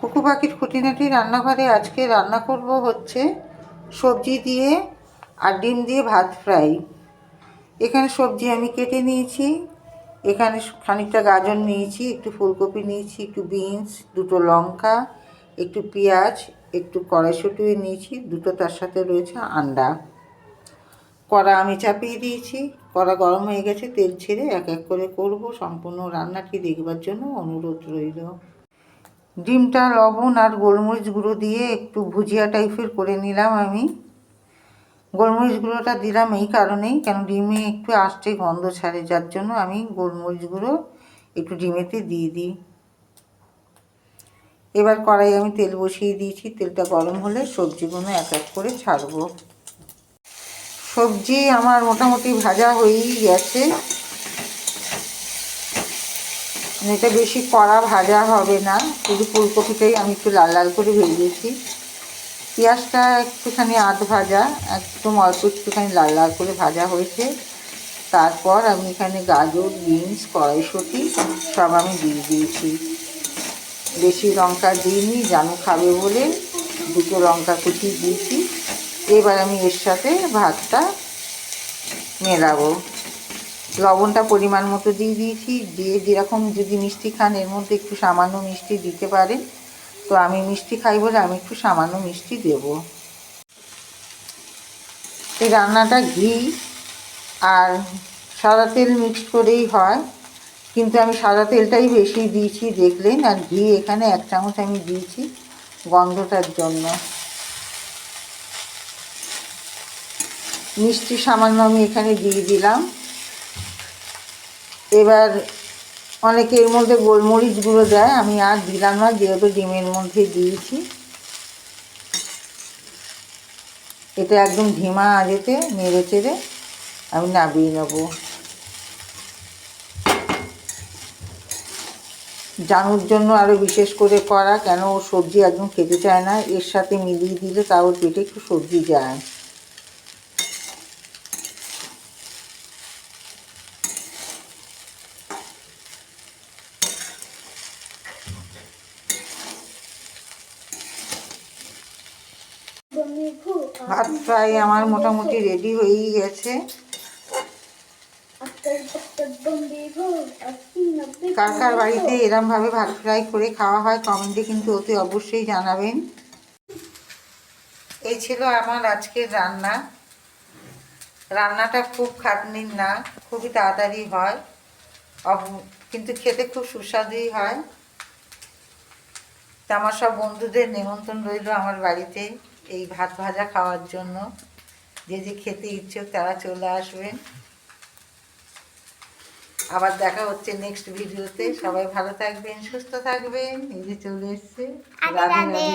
কুকু পাখির খুঁটিনাটি রান্নাঘরে আজকে রান্না করব হচ্ছে সবজি দিয়ে আর ডিম দিয়ে ভাত ফ্রাই। এখানে সবজি আমি কেটে নিয়েছি, এখানে খানিকটা গাজর নিয়েছি, একটু ফুলকপি নিয়েছি, একটু বিনস, দুটো লঙ্কা, একটু পেঁয়াজ, একটু কড়াইশুঁটি নিয়েছি, দুটো তার সাথে রয়েছে আন্ডা। কড়া আমি চাপিয়ে দিয়েছি, কড়া গরম হয়ে গেছে, তেল ছেড়ে এক এক করে করব, সম্পূর্ণ রান্নাটি দেখবার জন্য অনুরোধ রইল। ডিমটা, লবণ আর গোলমরিচ গুঁড়ো দিয়ে একটু ভুজিয়া টাইপের করে নিলাম আমি। গোলমরিচ গুঁড়োটা দিলাম এই কারণেই, কেন ডিমে একটু আষ্টে গন্ধ ছাড়ে, যার জন্য আমি গোলমরিচ গুঁড়ো একটু ডিমেতে দিয়ে দিই। এবার কড়াই আমি তেল বসিয়ে দিয়েছি, তেলটা গরম হলে সবজিগুলো এক এক করে ছাড়বো। সবজি আমার মোটামুটি ভাজা হয়েই গেছে। এটা বেশি কড়া ভাজা হবে না, শুধু ফুলকপিটাই আমি একটু লাল লাল করে ভেজেছি। পেঁয়াজটা একটুখানি আধ ভাজা, একদম অল্প একটুখানি লাল লাল করে ভাজা হয়েছে। তারপর আমি এখানে গাজর, বিনস, কড়াইশুঁটি সব আমি দিয়ে দিয়েছি। বেশি লঙ্কা দিইনি জানু খাবে বলে দুটো লঙ্কা কুচি দিয়েছি। এবার আমি এর সাথে ভাতটা মেলাবো। লবণটা পরিমাণ মতো দিয়ে দিয়েছি। দিয়ে যেরকম যদি মিষ্টি খান, এর মধ্যে একটু সামান্য মিষ্টি দিতে পারেন। তো আমি মিষ্টি খাই বলে আমি একটু সামান্য মিষ্টি দেব। এই রান্নাটা ঘি আর সাদা তেল মিক্সড করেই হয়। কিন্তু আমি সাদা তেলটাই বেশি দিয়েছি, দেখলেন। আর ঘি এখানে এক চামচ আমি দিয়েছি গন্ধটার জন্য। মিষ্টি সামান্য আমি এখানে দিয়ে দিলাম। এবার অনেকে এর মধ্যে গোলমরিচ গুঁড়ো দেয়, আমি আর দিলাম না, যেহেতু ডিমের মধ্যে দিয়েছি। এটা একদম ধিমা আজেতে নেড়ে চেড়ে আমি নাবিয়ে নেব। জানুর জন্য আরও বিশেষ করে করা কেন ও সবজি একদম খেতে চায় না, এর সাথে মিলিয়ে দিলে তাও পেটে একটু সবজি যায়। ভাত ফ্রাই আমার মোটামুটি রেডি হয়েই গেছে। কার কার বাড়িতে এরমভাবে ভাত ফ্রাই করে খাওয়া হয় কমেন্টে কিন্তু অতি অবশ্যই জানাবেন। এই ছিল আমার আজকের রান্না। রান্নাটা খুব খাটনির না, খুবই তাড়াতাড়ি হয়। কিন্তু খেতে খুব সুস্বাদুই হয়। তা আমার সব বন্ধুদের নিমন্ত্রণ রইল আমার বাড়িতে। এই ভাত ভাজা খাওয়ার জন্য। যে যে খেতে ইচ্ছে তারা চলে আসবেন। আবার দেখা হচ্ছে নেক্সট ভিডিওতে। সবাই ভালো থাকবেন সুস্থ থাকবেন। এই যে চলে এসছে। রাধে রাধে।